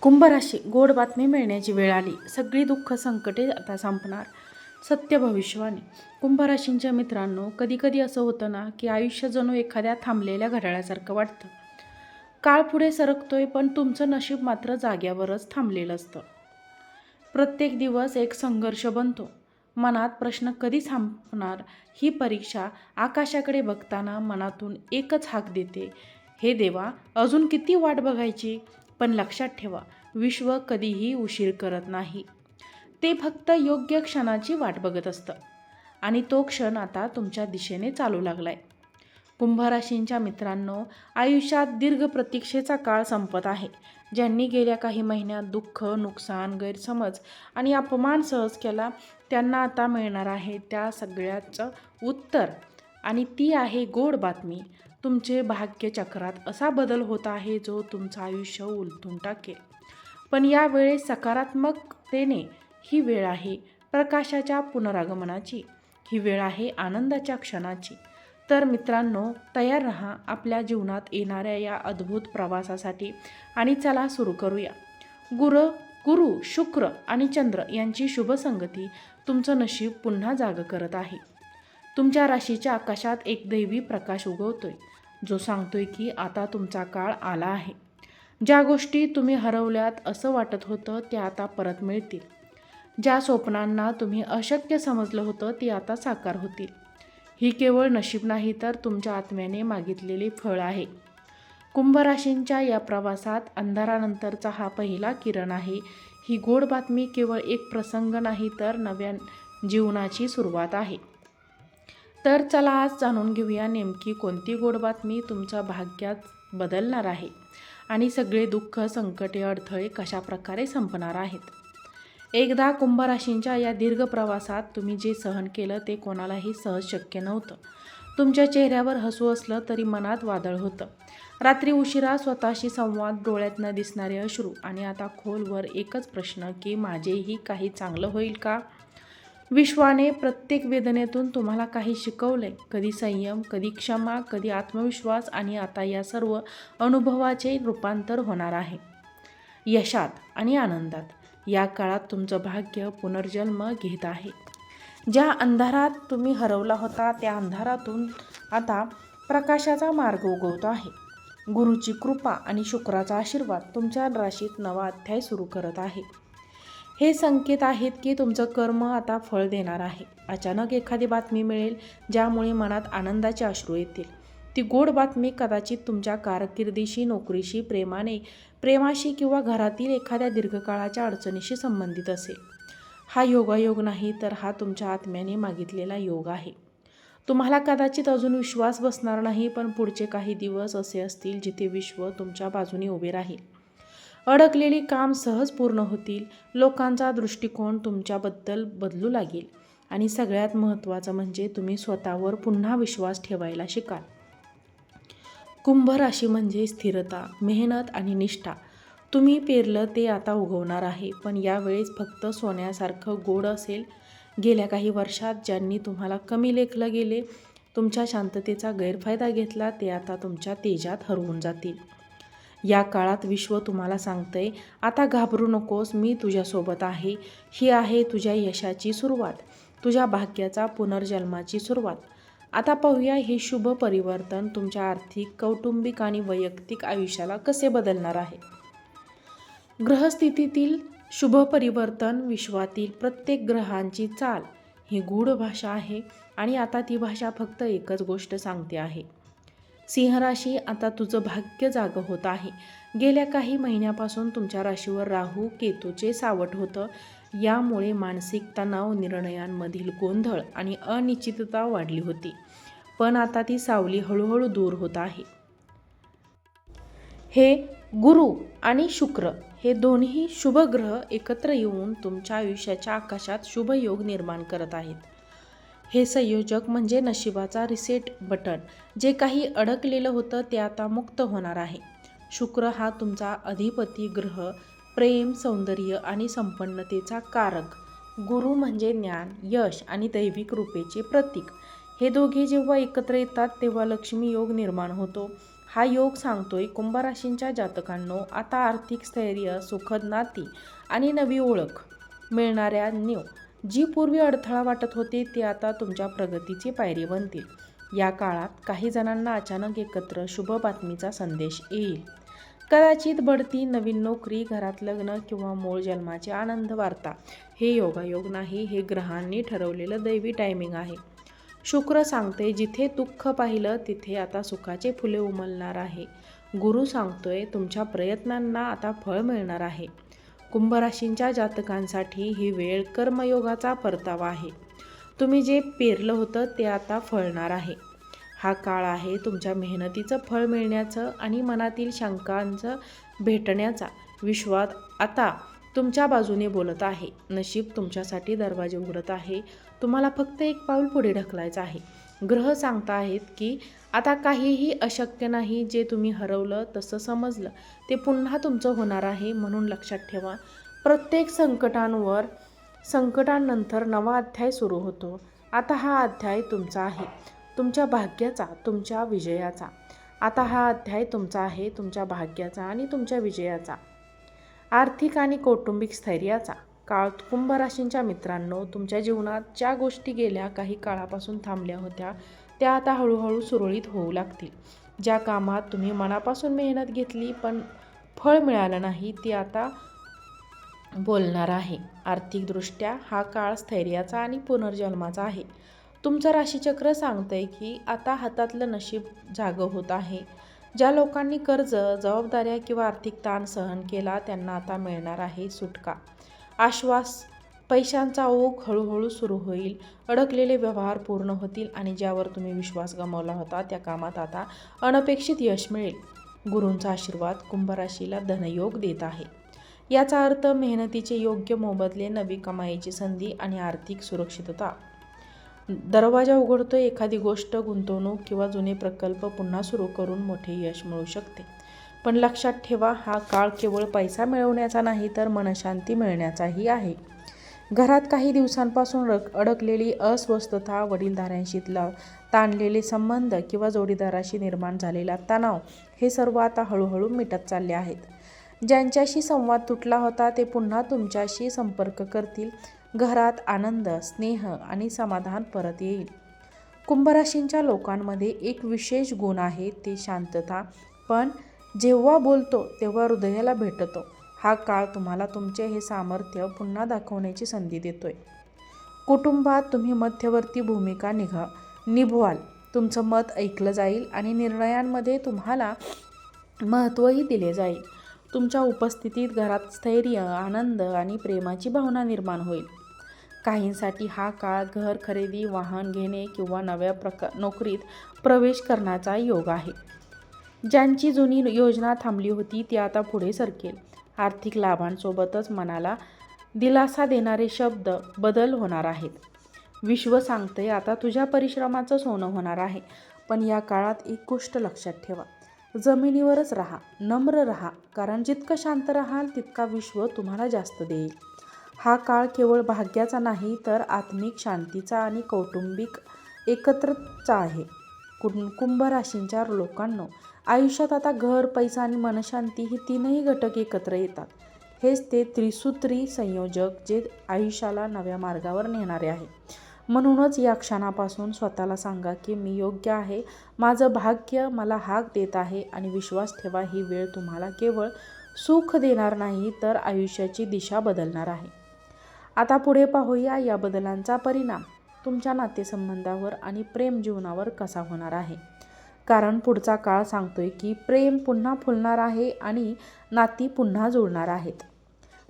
कुंभराशी गोड बातमी मिळण्याची वेळ आली. सगळी दुःख संकटे आता संपणार. सत्य भविष्यवाणी. कुंभराशींच्या मित्रांनो कधीकधी असं होतं ना की आयुष्य जणू एखाद्या थांबलेल्या घड्याळासारखं वाटतं. काळ पुढे सरकतोय पण तुमचं नशीब मात्र जाग्यावरच थांबलेलं असतं. प्रत्येक दिवस एक संघर्ष बनतो. मनात प्रश्न कधी संपणार ही परीक्षा आकाशाकडे बघताना मनातून एकच हाक देते. हे देवा अजून किती वाट बघायची? पण लक्षात ठेवा विश्व कधीही उशीर करत नाही. ते फक्त योग्य क्षणाची वाट बघत असतं. आणि तो क्षण आता तुमच्या दिशेने चालू लागलाय. कुंभराशींच्या मित्रांनो आयुष्यात दीर्घ प्रतीक्षेचा काळ संपत आहे. ज्यांनी गेल्या काही महिन्यात दुःख नुकसान गैरसमज आणि अपमान सहज केला त्यांना आता मिळणार आहे त्या सगळ्याचं उत्तर. आणि ती आहे गोड बातमी. तुमचे भाग्यचक्रात असा बदल होत आहे जो तुमचं आयुष्य उलटून टाकेल. पण यावेळेस सकारात्मकतेने ही वेळ आहे प्रकाशाच्या पुनरागमनाची. ही वेळ आहे आनंदाच्या क्षणाची. तर मित्रांनो तयार रहा आपल्या जीवनात येणाऱ्या या अद्भुत प्रवासासाठी आणि चला सुरू करूया. गुरु गुरु शुक्र आणि चंद्र यांची शुभ संगती तुमचं नशीब पुन्हा जाग करत आहे. तुमच्या राशीच्या आकाशात एक दैवी प्रकाश उगवतोय. जो सांगतोय की आता तुमचा काळ आला आहे. ज्या गोष्टी तुम्ही हरवल्यात असं वाटत होतं त्या आता परत मिळतील. ज्या स्वप्नांना तुम्ही अशक्य समजलं होतं ती आता साकार होतील. ही केवळ नशीब नाही तर तुमच्या आत्म्याने मागितलेले फळ आहे. कुंभराशींच्या या प्रवासात अंधारानंतरचा हा पहिला किरण आहे. ही गोड बातमी केवळ एक प्रसंग नाही तर नव्या जीवनाची सुरुवात आहे. तर चला आज जाणून घेऊया नेमकी कोणती गोड बातमी तुमच्या भाग्यात बदलणार आहे आणि सगळे दुःख संकटे अडथळे कशा प्रकारे संपणार आहेत? एकदा कुंभराशींच्या या दीर्घ प्रवासात तुम्ही जे सहन केलं ते कोणालाही सहज शक्य नव्हतं. तुमच्या चेहऱ्यावर हसू असलं तरी मनात वादळ होतं. रात्री उशिरा स्वतःशी संवाद डोळ्यात न दिसणारे अश्रू आणि आता खोलवर एकच प्रश्न की माझेही काही चांगलं होईल का? विश्वाने प्रत्येक वेदनेतून तुम्हाला काही शिकवले कधी संयम कधी क्षमा कधी आत्मविश्वास आणि आता या सर्व अनुभवाचे रूपांतर होणार आहे. यशात आणि आनंदात या काळात तुमचं भाग्य पुनर्जन्म घेत आहे. ज्या अंधारात तुम्ही हरवला होता त्या अंधारातून आता प्रकाशाचा मार्ग उगवतो आहे. गुरुची कृपा आणि शुक्राचा आशीर्वाद तुमच्या राशीत नवा अध्याय सुरू करत आहे. हे संकेत आहेत की तुमचं कर्म आता फळ देणार आहे. अचानक एखादी बातमी मिळेल ज्यामुळे मनात आनंदाचे अश्रू येतील. ती गोड बातमी कदाचित तुमच्या कारकिर्दीशी नोकरीशी प्रेमाने प्रेमाशी किंवा घरातील एखाद्या दीर्घकाळाच्या अडचणीशी संबंधित असेल. हा योगायोग नाही तर हा तुमच्या आत्म्याने मागितलेला योग आहे. तुम्हाला कदाचित अजून विश्वास बसणार नाही पण पुढचे काही दिवस असे असतील जिथे विश्व तुमच्या बाजूने उभे राहील. अडकलेली काम सहज पूर्ण होतील. लोकांचा दृष्टिकोन तुमच्याबद्दल बदलू लागेल. आणि सगळ्यात महत्त्वाचं म्हणजे तुम्ही स्वतःवर पुन्हा विश्वास ठेवायला शिकाल. कुंभ राशी म्हणजे स्थिरता मेहनत आणि निष्ठा. तुम्ही पेरलं ते आता उगवणार आहे पण यावेळेस फक्त सोन्यासारखं गोड असेल. गेल्या काही वर्षात ज्यांनी तुम्हाला कमी लेखलं गेले तुमच्या शांततेचा गैरफायदा घेतला ते आता तुमच्या तेजात हरवून जातील. या काळात विश्व तुम्हाला सांगतंय आता घाबरू नकोस मी तुझ्यासोबत आहे. ही आहे तुझ्या यशाची सुरुवात तुझ्या भाग्याचा पुनर्जन्माची सुरुवात. आता पाहूया हे शुभ परिवर्तन तुमच्या आर्थिक कौटुंबिक आणि वैयक्तिक आयुष्याला कसे बदलणार आहे. ग्रहस्थितीतील शुभ परिवर्तन विश्वातील प्रत्येक ग्रहांची चाल ही गूढ भाषा आहे आणि आता ती भाषा फक्त एकच गोष्ट सांगते आहे. सिंहराशी आता तुझं भाग्य जागं होत आहे. गेल्या काही महिन्यापासून तुमच्या राशीवर राहू केतूचे सावट होतं. यामुळे मानसिक तणाव निर्णयांमधील गोंधळ आणि अनिश्चितता वाढली होती. पण आता ती सावली हळूहळू दूर होत आहे. हे गुरु आणि शुक्र हे दोन्ही शुभग्रह एकत्र येऊन तुमच्या आयुष्याच्या आकाशात शुभयोग निर्माण करत आहेत. हे संयोजक म्हणजे नशिबाचा रिसेट बटन जे काही अडकलेलं होतं ते आता मुक्त होणार आहे. शुक्र हा तुमचा अधिपती ग्रह प्रेम सौंदर्य आणि संपन्नतेचा कारक. गुरु म्हणजे ज्ञान यश आणि दैविक रूपेचे प्रतीक. हे दोघे जेव्हा एकत्र येतात तेव्हा लक्ष्मी योग निर्माण होतो. हा योग सांगतोय कुंभराशींच्या जातकांनो आता आर्थिक स्थैर्य सुखद नाती आणि नवी ओळख मिळणाऱ्या न्यू जी पूर्वी अडथळा वाटत होते ते आता तुमच्या प्रगतीची पायरी बनतील. या काळात काही जणांना अचानक एकत्र शुभ बातमीचा संदेश येईल. कदाचित बढती नवीन नोकरी घरात लग्न किंवा मूळ जन्माचे आनंद वार्ता हे योगायोग नाही हे ग्रहांनी ठरवलेलं दैवी टायमिंग आहे. शुक्र सांगते जिथे दुःख पाहिलं तिथे आता सुखाचे फुले उमलणार आहे. गुरु सांगतोय तुमच्या प्रयत्नांना आता फळ मिळणार आहे. कुंभराशींच्या जातकांसाठी ही वेळ कर्मयोगाचा परतावा आहे. तुम्ही जे पेरलं होतं ते आता फळणार आहे. हा काळ आहे तुमच्या मेहनतीचं फळ मिळण्याचं आणि मनातील शंकांचं भेटण्याचा. विश्वात आता तुमच्या बाजूने बोलत आहे. नशीब तुमच्यासाठी दरवाजे उघडत आहे. तुम्हाला फक्त एक पाऊल पुढे ढकलायचं आहे. ग्रह सांगता आहेत की आता काहीही अशक्य नाही जे तुम्ही हरवलं तसं समजलं. ते पुन्हा तुमचं होणार आहे म्हणून लक्षात ठेवा. प्रत्येक संकटांवर संकटांनंतर नवा अध्याय सुरू होतो. आता हा अध्याय तुमचा आहे. तुमच्या भाग्याचा तुमच्या विजयाचा. आता हा अध्याय तुमचा आहे तुमच्या भाग्याचा आणि तुमच्या विजयाचा. आर्थिक आणि कौटुंबिक स्थैर्याचा. काळ कुंभ राशींच्या मित्रांनो तुमच्या जीवनात ज्या गोष्टी गेल्या काही काळापासून थांबल्या होत्या त्या आता हळूहळू सुरळीत होऊ लागतील. ज्या कामात तुम्ही मनापासून मेहनत घेतली पण फळ मिळालं नाही ती आता बोलणार आहे. आर्थिकदृष्ट्या हा काळ स्थैर्याचा आणि पुनर्जन्माचा आहे. तुमचं राशीचक्र सांगतंय की आता हातातलं नशीब जागं होत आहे. ज्या लोकांनी कर्ज जबाबदाऱ्या किंवा आर्थिक ताण सहन केला त्यांना आता मिळणार आहे सुटका. आश्वास. पैशांचा ओघ हळूहळू सुरू होईल. अडकलेले व्यवहार पूर्ण होतील आणि ज्यावर तुम्ही विश्वास गमावला होता त्या कामात आता अनपेक्षित यश मिळेल. गुरूंचा आशीर्वाद कुंभराशीला धनयोग देत आहे. याचा अर्थ मेहनतीचे योग्य मोबदले नवी कमाईची संधी आणि आर्थिक सुरक्षितता. दरवाजा उघडतो एखादी गोष्ट गुंतवणूक किंवा जुने प्रकल्प पुन्हा सुरू करून मोठे यश मिळू शकते. पण लक्षात ठेवा हा काळ केवळ पैसा मिळवण्याचा नाही तर मनशांती मिळण्याचाही आहे. घरात काही दिवसांपासून रक अडकलेली अस्वस्थता वडीलधाऱ्यांशीतला ताणलेले संबंध किंवा जोडीदाराशी निर्माण झालेला तणाव हे सर्व आता हळूहळू मिटत चालले आहेत. ज्यांच्याशी संवाद तुटला होता ते पुन्हा तुमच्याशी संपर्क करतील. घरात आनंद स्नेह आणि समाधान परत येईल. कुंभराशींच्या लोकांमध्ये एक विशेष गुण आहे ते शांतता. पण जेव्हा बोलतो तेव्हा हृदयाला भेटतो. हा काळ तुम्हाला तुमचे हे सामर्थ्य पुन्हा दाखवण्याची संधी देतोय. कुटुंबात तुम्ही मध्यवर्ती भूमिका निघा निभवाल. तुमचं मत ऐकलं जाईल आणि निर्णयांमध्ये तुम्हाला महत्त्वही दिले जाईल. तुमच्या उपस्थितीत घरात स्थैर्य आनंद आणि प्रेमाची भावना निर्माण होईल. काहींसाठी हा काळ घर खरेदी वाहन घेणे किंवा नव्या प्रक नोकरीत प्रवेश करण्याचा योग आहे. ज्यांची जुनी योजना थांबली होती ती आता पुढे सरकेल. आर्थिक लाभांसोबतच मनाला दिलासा देणारे शब्द बदल होणार आहेत. विश्व सांगते आता तुझ्या परिश्रमाचं सोनं होणार आहे. पण या काळात एक गोष्ट लक्षात ठेवा. जमिनीवरच राहा नम्र राहा कारण जितकं शांत राहाल तितका विश्व तुम्हाला जास्त देईल. हा काळ केवळ भाग्याचा नाही तर आत्मिक शांतीचा आणि कौटुंबिक एकत्रचा आहे. कुं कुंभ राशींच्या लोकांनो आयुष्यात आता घर पैसा आणि मनशांती ही तीनही घटक एकत्र येतात. हेच ते त्रिसूत्री संयोजक जे आयुष्याला नव्या मार्गावर नेणारे आहे. म्हणूनच या क्षणापासून स्वतःला सांगा की मी योग्य आहे माझं भाग्य मला हाक देत आहे आणि विश्वास ठेवा ही वेळ तुम्हाला केवळ सुख देणार नाही तर आयुष्याची दिशा बदलणार आहे. आता पुढे पाहूया या बदलांचा परिणाम. तुमच्या नातेसंबंधावर आणि प्रेम जीवनावर कसा होणार आहे? कारण पुढचा काळ सांगतोय की प्रेम पुन्हा फुलणार आहे आणि नाती पुन्हा जुळणार आहेत.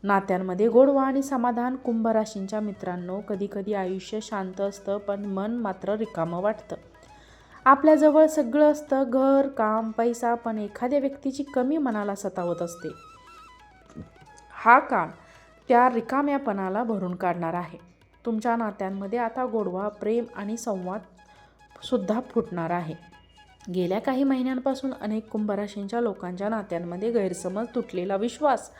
नात्यांमध्ये गोडवा आणि समाधान कुंभ राशींच्या मित्रांनो कधीकधी आयुष्य शांत असतं पण मन मात्र रिकामं वाटतं. आपल्याजवळ सगळं असतं घर काम पैसा पण एखाद्या व्यक्तीची कमी मनाला सतावत असते. हा काळ त्या रिकाम्यापणाला भरून काढणार आहे. तुमच्या नात्यांमध्ये आता गोडवा प्रेम आणि संवाद सुद्धा फुटणार आहे. गेल्या काही महिन्यांपासून अनेक कुंभराशींच्या लोकांच्या नात्यांमध्ये गैरसमज तुटलेला विश्वास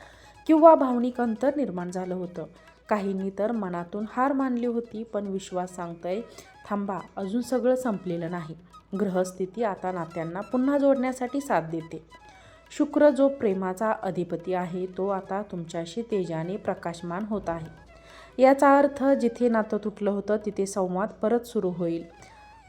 किंवा भावनिक अंतर निर्माण झालं होतं. काहींनी तर मनातून हार मानली होती पण विश्वास सांगतोय थांबा अजून सगळं संपलेलं नाही. ग्रहस्थिती आता नात्यांना पुन्हा जोडण्यासाठी साथ देते. शुक्र जो प्रेमाचा अधिपती आहे तो आता तुमच्याशी तेजाने प्रकाशमान होत आहे. याचा अर्थ जिथे नातं तुटलं होतं तिथे संवाद परत सुरू होईल.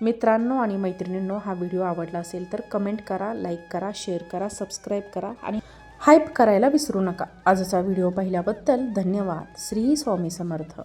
मित्रांनो आणि मैत्रिणींनो हा व्हिडिओ आवडला असेल तर कमेंट करा लाईक करा शेअर करा सबस्क्राईब करा आणि हाईप करायला विसरू नका. आजचा व्हिडिओ पाहिल्याबद्दल धन्यवाद. श्री स्वामी समर्थ.